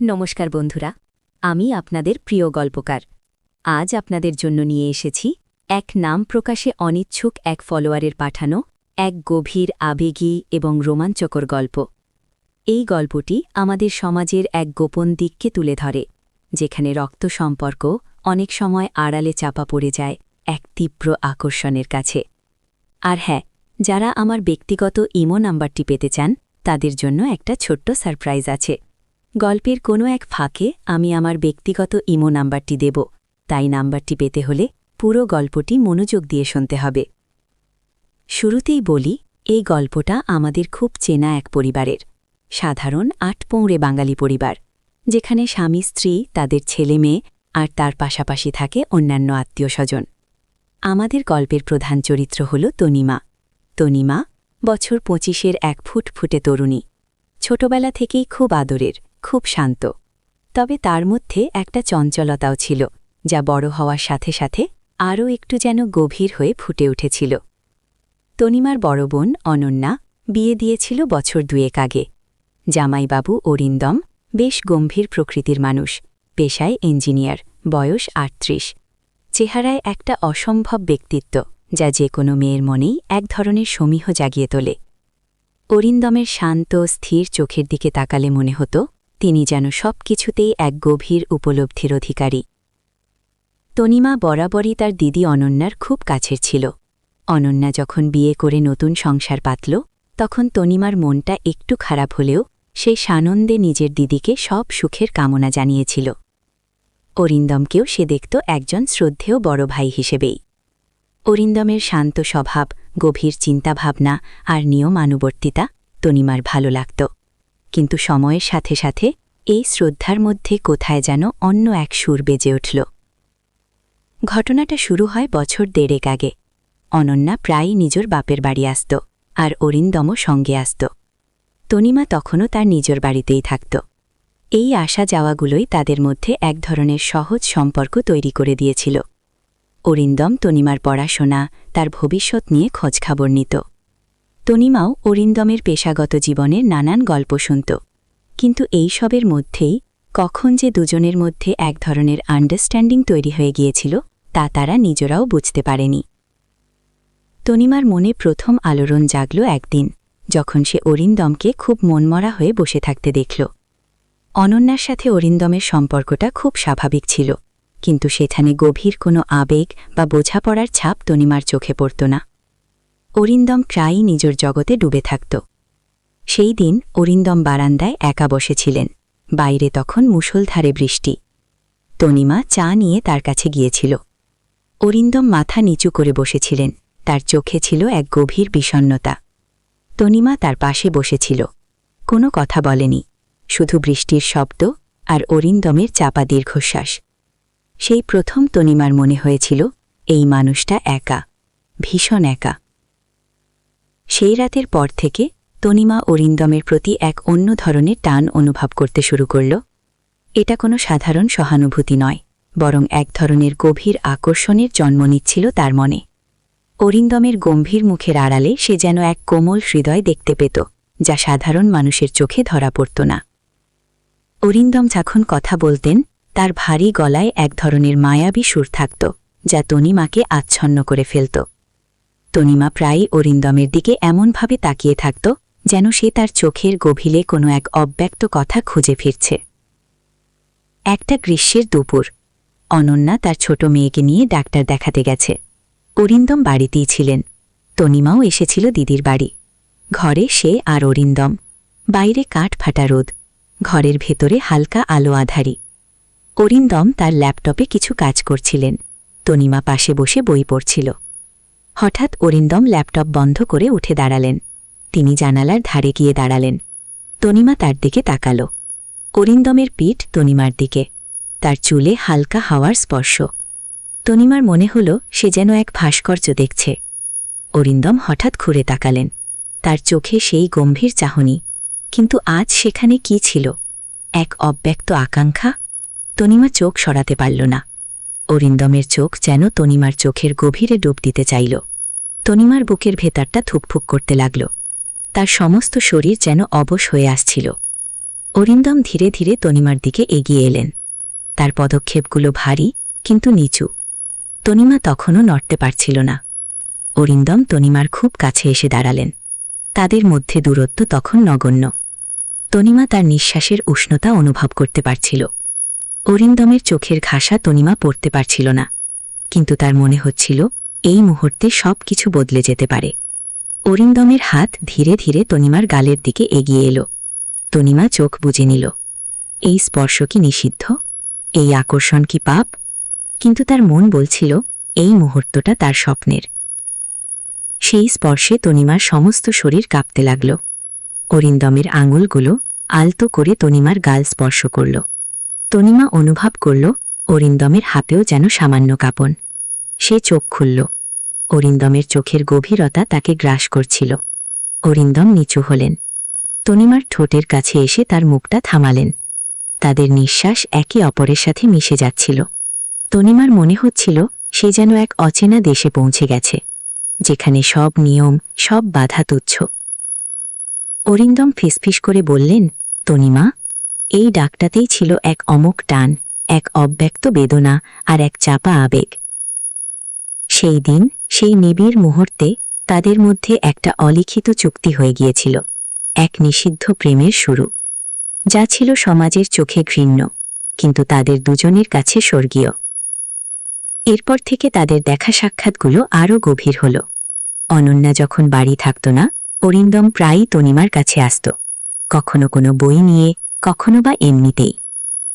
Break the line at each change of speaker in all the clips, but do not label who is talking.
নমস্কার বন্ধুরা, আমি আপনাদের প্রিয় গল্পকার। আজ আপনাদের জন্য নিয়ে এসেছি এক নাম প্রকাশে অনিচ্ছুক এক ফলোয়ারের পাঠানো এক গভীর, আবেগী এবং রোমাঞ্চকর গল্প। এই গল্পটি আমাদের সমাজের এক গোপন দিককে তুলে ধরে, যেখানে রক্ত সম্পর্ক অনেক সময় আড়ালে চাপা পড়ে যায় এক তীব্র আকর্ষণের কাছে। আর হ্যাঁ যারা আমার ব্যক্তিগত ইমো নাম্বারটি পেতে চান, তাদের জন্য একটা ছোট্ট সারপ্রাইজ আছে। গল্পের কোনো এক ফাঁকে আমি আমার ব্যক্তিগত ইমো নাম্বারটি দেব। তাই নাম্বারটি পেতে হলে পুরো গল্পটি মনোযোগ দিয়ে শুনতে হবে। শুরুতেই বলি, এই গল্পটা আমাদের খুব চেনা এক পরিবারের। সাধারণ আট পৌঁড়ে বাঙালি পরিবার, যেখানে স্বামী, স্ত্রী, তাদের ছেলে মেয়ে আর তার পাশাপাশি থাকে অন্যান্য আত্মীয় স্বজন। আমাদের গল্পের প্রধান চরিত্র হল তনিমা। তনিমা বছর পঁচিশের এক ফুট ফুটে তরুণী। ছোটবেলা থেকেই খুব আদরের। খুব শান্ত। তবে তার মধ্যে একটা চঞ্চলতাও ছিল, যা বড় হওয়ার সাথে সাথে আরও একটু যেন গভীর হয়ে ফুটে উঠেছিল। তনিমার বড় বোন অনন্যা বিয়ে দিয়েছিল বছর দুয়েক আগে। জামাইবাবু অরিন্দম বেশ গম্ভীর প্রকৃতির মানুষ, পেশায় ইঞ্জিনিয়ার, বয়স আটত্রিশ। চেহারায় একটা অসম্ভব ব্যক্তিত্ব, যা যে কোনো মেয়ের মনেই এক ধরনের সমীহ জাগিয়ে তোলে। অরিন্দমের শান্ত, স্থির চোখের দিকে তাকালে মনে হতো তিনি যেন সব কিছুতেই এক গভীর উপলব্ধির অধিকারী। তনিমা বরাবরই তার দিদি অনন্যার খুব কাছের ছিল। অনন্যা যখন বিয়ে করে নতুন সংসার পাতল, তখন তনিমার মনটা একটু খারাপ হলেও সে সানন্দে নিজের দিদিকে সব সুখের কামনা জানিয়েছিল। অরিন্দমকেও সে দেখত একজন শ্রদ্ধেয় বড় ভাই হিসেবেই। অরিন্দমের শান্ত স্বভাব, গভীর চিন্তাভাবনা আর নিয়মানুবর্তিতা তনিমার ভালো লাগত। কিন্তু সময়ের সাথে সাথে এই শ্রদ্ধার মধ্যে কোথায় যেন অন্য এক সুর বেজে উঠল। ঘটনাটা শুরু হয় বছর দেড়েক আগে। অনন্যা প্রায়ই নিজের বাপের বাড়ি আসত আর অরিন্দমও সঙ্গে আসত। তনিমা তখনও তার নিজের বাড়িতেই থাকত। এই আসা যাওয়াগুলোই তাদের মধ্যে এক ধরনের সহজ সম্পর্ক তৈরি করে দিয়েছিল। অরিন্দম তনিমার পড়াশোনা, তার ভবিষ্যৎ নিয়ে খোঁজখবর নিত। তনিমাও অরিন্দমের পেশাগত জীবনের নানান গল্প শুনত। কিন্তু এই সবের মধ্যেই কখন যে দুজনের মধ্যে এক ধরনের আন্ডারস্ট্যান্ডিং তৈরি হয়ে গিয়েছিল, তা তারা নিজেরাও বুঝতে পারেনি। তনিমার মনে প্রথম আলোড়ন জাগল একদিন, যখন সে অরিন্দমকে খুব মনমরা হয়ে বসে থাকতে দেখল। অনন্যার সাথে অরিন্দমের সম্পর্কটা খুব স্বাভাবিক ছিল, কিন্তু সেখানে গভীর কোনো আবেগ বা বোঝাপড়ার ছাপ তনিমার চোখে পড়ত না। অরিন্দম প্রায়ই নিজের জগতে ডুবে থাকত। সেই দিন অরিন্দম বারান্দায় একা বসেছিলেন। বাইরে তখন মুষলধারে বৃষ্টি। তনিমা চা নিয়ে তার কাছে গিয়েছিল। অরিন্দম মাথা নিচু করে বসেছিলেন। তার চোখে ছিল এক গভীর বিষণ্নতা তনিমা তার পাশে বসেছিল। কোনো কথা বলেনি। শুধু বৃষ্টির শব্দ আর অরিন্দমের চাপা দীর্ঘশ্বাস। সেই প্রথম তনিমার মনে হয়েছিল, এই মানুষটা একা, ভীষণ একা। সেই রাতের পর থেকে তনিমা অরিন্দমের প্রতি এক অন্য ধরনের টান অনুভব করতে শুরু করল। এটা কোনো সাধারণ সহানুভূতি নয়, বরং এক ধরনের গভীর আকর্ষণের জন্ম নিচ্ছিল তার মনে। অরিন্দমের গম্ভীর মুখের আড়ালে সে যেন এক কোমল হৃদয় দেখতে পেত, যা সাধারণ মানুষের চোখে ধরা পড়ত না। অরিন্দম যখন কথা বলতেন, তার ভারী গলায় এক ধরনের মায়াবী সুর থাকত, যা তনিমাকে আচ্ছন্ন করে ফেলত। তনিমা প্রায়ই অরিন্দমের দিকে এমনভাবে তাকিয়ে থাকত যেন সে তার চোখের গভীরে কোনো এক অব্যক্ত কথা খুঁজে ফিরছে। একটা গ্রীষ্মের দুপুর। অনন্যা তার ছোট মেয়েকে নিয়ে ডাক্তার দেখাতে গেছে। অরিন্দম বাড়িতেই ছিলেন। তনিমাও এসেছিল দিদির বাড়ি। ঘরে সে আর অরিন্দম। বাইরে কাঠ ফাটা রোদ। ঘরের ভেতরে হালকা আলো আধারি। অরিন্দম তার ল্যাপটপে কিছু কাজ করছিলেন। তনিমা পাশে বসে বই পড়ছিল। হঠাৎ অরিন্দম ল্যাপটপ বন্ধ করে উঠে দাঁড়ালেন। তিনি জানালার ধারে গিয়ে দাঁড়ালেন। তনিমা তার দিকে তাকাল। অরিন্দমের পিঠ তনিমার দিকে। তার চুলে হালকা হাওয়ার স্পর্শ। তনিমার মনে হল সে যেন এক ভাস্কর্য দেখছে। অরিন্দম হঠাৎ ঘুরে তাকালেন। তার চোখে সেই গম্ভীর চাহনি। কিন্তু আজ সেখানে কি ছিল? এক অব্যক্ত আকাঙ্ক্ষা? তনিমা চোখ সরাতে পারল না। অরিন্দমের চোখ যেন তনিমার চোখের গভীরে ডুব দিতে চাইল। তনিমার বুকের ভেতরটা থুকফুক করতে লাগল। তার সমস্ত শরীর যেন অবশ হয়ে আসছিল। অরিন্দম ধীরে ধীরে তনিমার দিকে এগিয়ে এলেন। তার পদক্ষেপগুলো ভারী, কিন্তু নিচু। তনিমা তখনও নড়তে পারছিল না। অরিন্দম তনিমার খুব কাছে এসে দাঁড়ালেন। তাদের মধ্যে দূরত্ব তখন নগণ্য। তনিমা তার নিঃশ্বাসের উষ্ণতা অনুভব করতে পারছিল। অরিন্দমের চোখের ঘাসা তনিমা পড়তে পারছিল না। কিন্তু তার মনে হচ্ছিল এই মুহূর্তে সব কিছু বদলে যেতে পারে। অরিন্দমের হাত ধীরে ধীরে তনিমার গালের দিকে এগিয়ে এলো। তনিমা চোখ বুঝে নিল। এই স্পর্শ কি নিষিদ্ধ? এই আকর্ষণ কি পাপ? কিন্তু তার মন বলছিল, এই মুহূর্তটা তার স্বপ্নের। সেই স্পর্শে তনিমার সমস্ত শরীর কাঁপতে লাগল। অরিন্দমের আঙুলগুলো আলতো করে তনিমার গাল স্পর্শ করল। তনিমা অনুভব করল, অরিন্দমের হাতেও যেন সামান্য কাঁপন। সে চোখ খুলল। অরিন্দমের চোখের গভীরতা তাকে গ্রাস করছিল। অরিন্দম নিচু হলেন। তনিমার ঠোঁটের কাছে এসে তার মুখটা থামালেন। তাদের নিঃশ্বাস একে অপরের সাথে মিশে যাচ্ছিল। তনিমার মনে হচ্ছিল, সে যেন এক অচেনা দেশে পৌঁছে গেছে, যেখানে সব নিয়ম, সব বাধা তুচ্ছ। অরিন্দম ফিসফিস করে বললেন, তনিমা, এই ডাকটাতেই ছিল এক অমক টান, এক অব্যক্ত বেদনা আর এক চাপা আবেগ। সেই দিন, সেই নিবিড় মুহূর্তে তাদের মধ্যে একটা অলিখিত চুক্তি হয়ে গিয়েছিল, এক নিষিদ্ধ প্রেমের শুরু। যা ছিল সমাজের চোখে ঘৃণ্য, কিন্তু তাদের দুজনের কাছে স্বর্গীয়। এরপর থেকে তাদের দেখা সাক্ষাৎগুলো আরও গভীর হল। অনন্যা যখন বাড়ি থাকত না, অরিন্দম প্রায়ই তনিমার কাছে আসত। কখনো কোনো বই নিয়ে, কখনো বা এমনিতেই।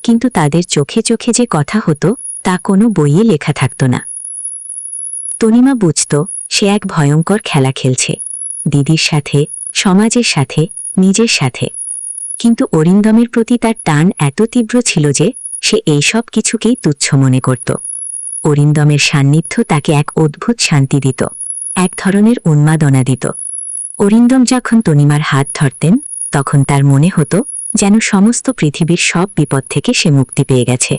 কিন্তু তাদের চোখে চোখে যে কথা হতো, তা কোনো বইয়ে লেখা থাকত না। তনিমা বুঝত সে এক ভয়ঙ্কর খেলা খেলছে, দিদির সাথে, সমাজের সাথে, নিজের সাথে। কিন্তু অরিন্দমের প্রতি তার টান এত তীব্র ছিল যে সে এই সব কিছুকেই তুচ্ছ মনে করত। অরিন্দমের সান্নিধ্য তাকে এক অদ্ভুত শান্তি দিত, এক ধরনের উন্মাদনা দিত। অরিন্দম যখন তনিমার হাত ধরতেন, তখন তার মনে হতো যেন সমস্ত পৃথিবীর সব বিপদ থেকে সে মুক্তি পেয়ে গেছে।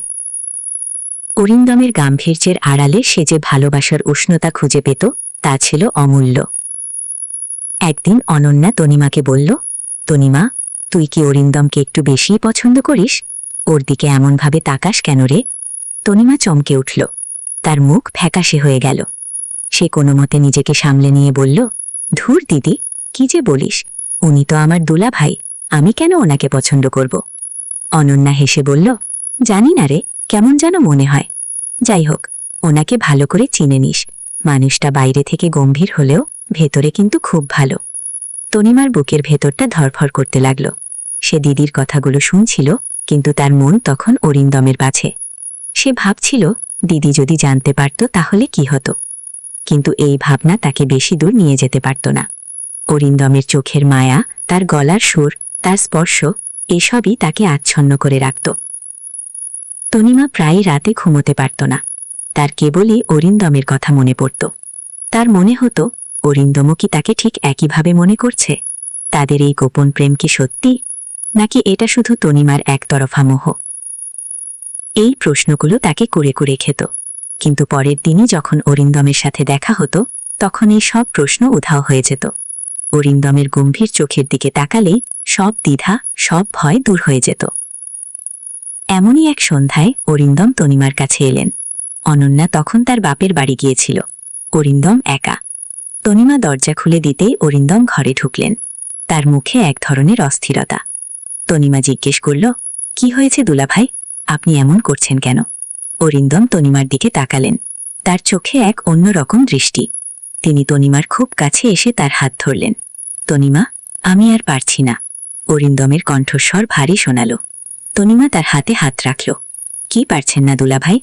অরিন্দমের গাম্ভীর্যের আড়ালে সে যে ভালোবাসার উষ্ণতা খুঁজে পেত, তা ছিল অমূল্য। একদিন অনন্যা তনিমাকে বলল, তনিমা, তুই কি অরিন্দমকে একটু বেশিই পছন্দ করিস? ওর দিকে এমনভাবে তাকাস কেন রে? তনিমা চমকে উঠল। তার মুখ ফ্যাকাশে হয়ে গেল। সে কোনো মতে নিজেকে সামলে নিয়ে বলল, ধুর দিদি, কি যে বলিস? উনি তো আমার দুলা ভাই আমি কেন ওনাকে পছন্দ করব? অনন্যা হেসে বলল, জানি না রে কেমন যেন মনে হয়। যাই হোক, ওনাকে ভালো করে চিনে নিস। মানুষটা বাইরে থেকে গম্ভীর হলেও ভেতরে কিন্তু খুব ভালো। তনিমার বুকের ভেতরটা ধরফর করতে লাগল। সে দিদির কথাগুলো শুনছিল, কিন্তু তার মন তখন অরিন্দমের পাছে সে ভাবছিল, দিদি যদি জানতে পারত তাহলে কি হতো। কিন্তু এই ভাবনা তাকে বেশি দূর নিয়ে যেতে পারত না। অরিন্দমের চোখের মায়া, তার গলার সুর, তার স্পর্শ, এসবই তাকে আচ্ছন্ন করে রাখত। তনিমা প্রায় রাতে ঘুমোতে পারত না। তার কেবলই অরিন্দমের কথা মনে পড়ত। তার মনে হতো, অরিন্দমও কি তাকে ঠিক একইভাবে মনে করছে? তাদের এই গোপন প্রেম কি সত্যি? নাকি এটা শুধু তনিমার একতরফা মোহ? এই প্রশ্নগুলো তাকে করে করে খেত। কিন্তু পরের দিনই যখন অরিন্দমের সাথে দেখা হতো, তখন এই সব প্রশ্ন উধাও হয়ে যেত। অরিন্দমের গম্ভীর চোখের দিকে তাকালেই সব দ্বিধা, সব ভয় দূর হয়ে যেত। এমনই এক সন্ধ্যায় অরিন্দম তনিমার কাছে এলেন। অনন্যা তখন তার বাপের বাড়ি গিয়েছিল। অরিন্দম একা। তনিমা দরজা খুলে দিতেই অরিন্দম ঘরে ঢুকলেন। তার মুখে এক ধরনের অস্থিরতা। তনিমা জিজ্ঞেস করল, কি হয়েছে দুলাভাই? আপনি এমন করছেন কেন? অরিন্দম তনিমার দিকে তাকালেন। তার চোখে এক অন্যরকম দৃষ্টি। তিনি তনিমার খুব কাছে এসে তার হাত ধরলেন। তনিমা, আমি আর পারছি না। অরিন্দমের কণ্ঠস্বর ভারী শোনাল। তনিমা তার হাতে হাত রাখল। কি পারছেন না দুলাভাই?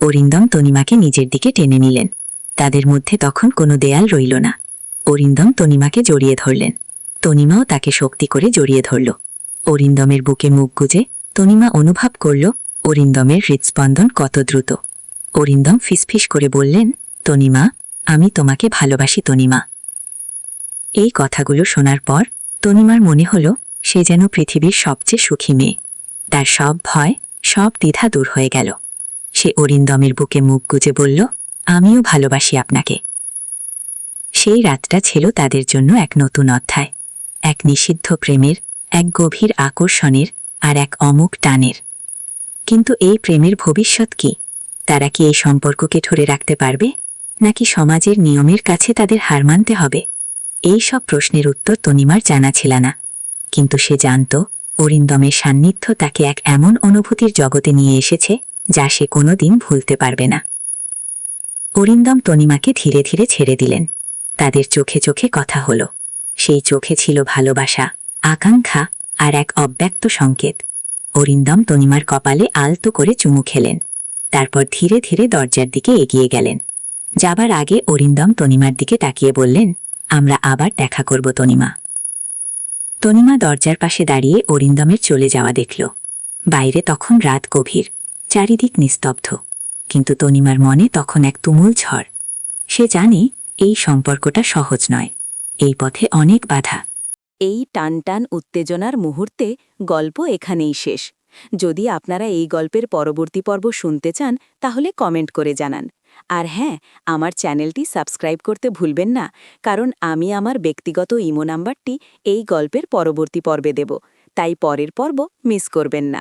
অরিন্দম তনিমাকে নিজের দিকে টেনে নিলেন। তাদের মধ্যে তখন কোনো দেয়াল রইল না। অরিন্দম তনিমাকে জড়িয়ে ধরলেন। তনিমাও তাকে শক্তি করে জড়িয়ে ধরল। অরিন্দমের বুকে মুখ গুজে তনিমা অনুভব করল, অরিন্দমের হৃৎস্পন্দন কত দ্রুত। অরিন্দম ফিসফিস করে বললেন, তনিমা, আমি তোমাকে ভালোবাসি তনিমা। এই কথাগুলো শোনার পর তনিমার মনে হল, সে যেন পৃথিবীর সবচেয়ে সুখী মেয়ে। তার সব ভয়, সব দ্বিধা দূর হয়ে গেল। সে অরিন্দমের বুকে মুখ গুজে বলল, আমিও ভালোবাসি আপনাকে। সেই রাতটা ছিল তাদের জন্য এক নতুন অধ্যায়, এক নিষিদ্ধ প্রেমের, এক গভীর আকর্ষণের
আর এক অমুক টানের। কিন্তু এই প্রেমের ভবিষ্যৎ কি? তারা কি এই সম্পর্ককে ধরে রাখতে পারবে? নাকি সমাজের নিয়মের কাছে তাদের হার মানতে হবে? এই সব প্রশ্নের উত্তর তনিমার জানা ছিল না। কিন্তু সে জানত অরিন্দমের সান্নিধ্য তাকে এক এমন অনুভূতির জগতে নিয়ে এসেছে যা সে কোনোদিন ভুলতে পারবে না। অরিন্দম তনিমাকে ধীরে ধীরে ছেড়ে দিলেন। তাদের চোখে চোখে কথা হল। সেই চোখে ছিল ভালোবাসা, আকাঙ্ক্ষা আর এক অব্যক্ত সংকেত। অরিন্দম তনিমার কপালে আলতো করে চুমু খেলেন। তারপর ধীরে ধীরে দরজার দিকে এগিয়ে গেলেন। যাবার আগে অরিন্দম তনিমার দিকে তাকিয়ে বললেন, আমরা আবার দেখা করব, তনিমা। তনিমা দরজার পাশে দাঁড়িয়ে অরিন্দমের চলে যাওয়া দেখল। বাইরে তখন রাত গভীর, চারিদিক নিস্তব্ধ। কিন্তু তনিমার মনে তখন এক তুমুল ঝড়। সে জানে এই সম্পর্কটা সহজ নয়। এই পথে অনেক বাধা।
এই টানটান উত্তেজনার মুহূর্তে গল্প এখানেই শেষ। যদি আপনারা এই গল্পের পরবর্তী পর্ব শুনতে চান, তাহলে কমেন্ট করে জানান। আর হ্যাঁ আমার চ্যানেলটি সাবস্ক্রাইব করতে ভুলবেন না, কারণ আমি আমার ব্যক্তিগত ইমো নাম্বারটি এই গল্পের পরবর্তী পর্বে দেব, তাই পরের পর্ব মিস করবেন না।